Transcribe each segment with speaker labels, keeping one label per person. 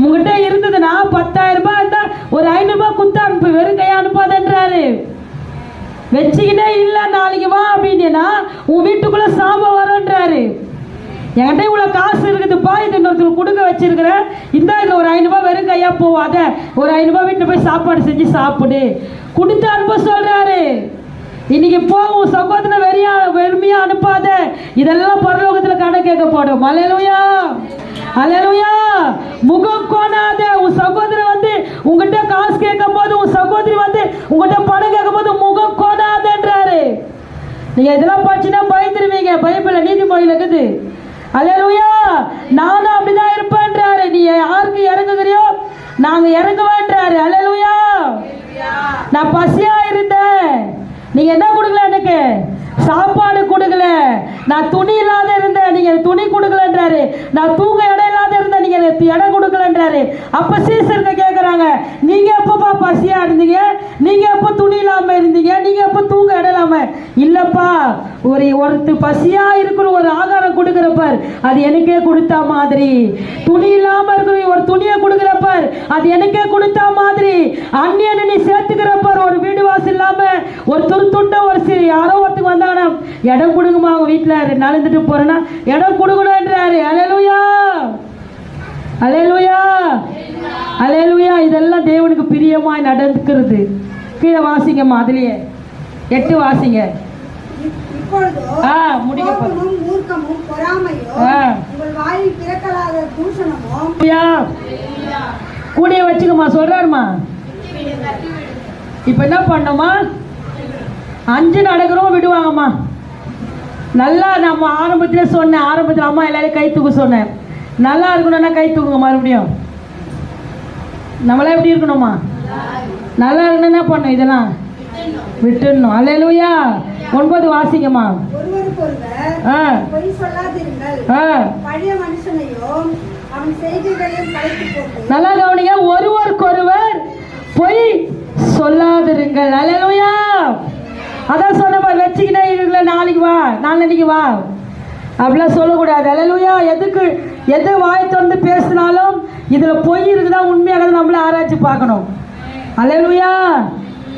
Speaker 1: உங்ககிட்ட இருந்ததுன்னா பத்தாயிரம் ரூபாய் இருந்தா ஒரு ஐநூறு ரூபாய் குத்து அனுப்பு வெறும் கையா அனுப்பாதன்றாரு. வச்சுக்கிட்டே இல்லை நாளைக்கு வா அப்படின்னா உன் வீட்டுக்குள்ள சாபம் வரும்ன்றாரு. என்கிட்ட இவ்வளோ காசு இருக்குதுப்பா இது இன்னொருத்தர் கொடுக்க வச்சிருக்கிறேன் இந்த இதில் ஒரு ஐநூறுபா வெறும் கையா போவாத. ஒரு ஐநூறுபா வீட்டில் போய் சாப்பாடு செஞ்சு சாப்பிடு. கொடுத்து அனுப்ப சொல்றாரு. இன்னைக்கு போ உன் சகோதரனை வெறியா வெறுமையா அனுப்பாத. இதெல்லாம் பரலோகத்துல கணக்கு கேட்கப்படும். அலையலுயா அலையலுயா முகம் கோணாத உன் சகோதரன் வந்து உங்ககிட்ட காசு கேட்கும் போது உன் சகோதரி வந்து உங்ககிட்ட பணம் கேட்கும் போது முகம் கோணாதன்றாரு. நீங்க இதெல்லாம் படிச்சுன்னா பயந்துருவீங்க. பயப்பில் நீதிமொழியில இருக்குது. அலையலுயா நானும் அப்படிதான் இருப்பேன்றாரு. நீ யாருக்கு இறங்குகிறியோ நாங்க இறங்குவேன்றாரு அலையலுயா நான் பசியா இருந்தேன். நீங்க என்ன கொடுக்கல? எனக்கு சாப்பாடு கொடுக்கல. நான் துணி இல்லாத இருந்தேன். நீங்க துணி கொடுக்கலன்றாரு. நான் தூங்க இடம் இல்லாத இருந்தேன். நீங்க எனக்கு இடம் கொடுக்கலன்றாரு. அப்ப சீசருங்க கேக்குறாங்க நீங்க எப்பப்பா பசியா இருந்தீங்க? நீங்க எப்ப துணி இல்லாம இருந்தீங்க? நீங்க எப்ப தூங்க இடம் இல்லாம? இல்லப்பா ஒரு ஒருத்தர் பசியா இருக்கிற ஒரு ஆகாரம் கொடுக்குறப்பார் அது எனக்கே கொடுத்தா மாதிரி. துணி இல்லாம இருக்கிற ஒரு துணியை கொடுக்குறப்பார் அது எனக்கே கொடுத்தா மாதிரி. அந்நியனை நீ சேர்த்துக்கிறப்பார் ஒரு வீடு வாசல் இல்லாம ஒரு துரு இடம் கொடுங்கம்மா அவங்க வீட்டில். நடந்துட்டு போறேன்னா இடம் கொடுக்கணுன்றாரு அலையலுயா அலையலுயா அலையலுயா இதெல்லாம் தேவனுக்கு பிரியமாய் நடக்கிறது கீழே வாசிங்கம்மா அதுலயே எட்டு வாசிங்க. கூடிய வச்சுக்கம்மா சொல்றாருமா? இப்போ என்ன பண்ணோமா? அஞ்சு நடக்கிறோம் விடுவாங்கம்மா. நல்லா நம்ம ஆரம்பத்தில் சொன்னேன் ஆரம்பத்தில் அம்மா எல்லாரையும் கை தூக்க சொன்னேன். நல்லா இருக்கணும்னா கை தூக்குங்க மறுபடியும். நம்மளாம் எப்படி இருக்கணுமா? நல்லா இருக்கணும் என்ன பண்ணும் இதெல்லாம்? விட்டுடணும். அல்லேலூயா. ஒன்பது வாசிங்கம்மா. நல்லா கவனிங்க ஒருவருக்கொருவர் பொய் சொல்லாதிருங்கள். அல்லேலூயா. அதான் சொன்ன மாதிரி வச்சுக்கிட்டே இருக்கல நான் வா வா. அப்படிலாம் சொல்லக்கூடாது. அல்லேலூயா எதுக்கு எது வாய் திறந்து பேசினாலும் இதில் பொய் இருக்குதா உண்மையாக நம்மள ஆராய்ச்சி பார்க்கணும். அல்லேலூயா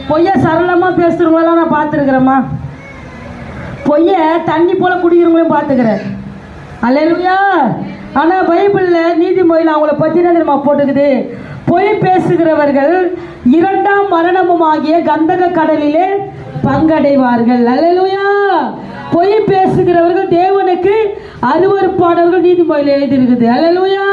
Speaker 1: பொய்யை சரளமாக பேசுகிறவங்களெல்லாம் நான் பார்த்துருக்குறேம்மா. பொய்யை தண்ணி போல குடிக்கிறவங்களையும் பார்த்துக்கிறேன். அல்லேலூயா ஆனால் பைபிளில் நீதிமொழியில் அவங்கள பற்றி என்ன தெரியுமா போட்டுக்குது? பொய் பேசுகிறவர்கள் இரண்டாம் மரணமும் ஆகிய கந்தக கடலிலே பங்கடைவார்கள். அல்லேலூயா! பொய் பேசுகிறவர்கள் தேவனுக்கு அருவருப்பானவர்கள் நீதிமொழியில் எழுதியிருக்குது. அல்லேலூயா!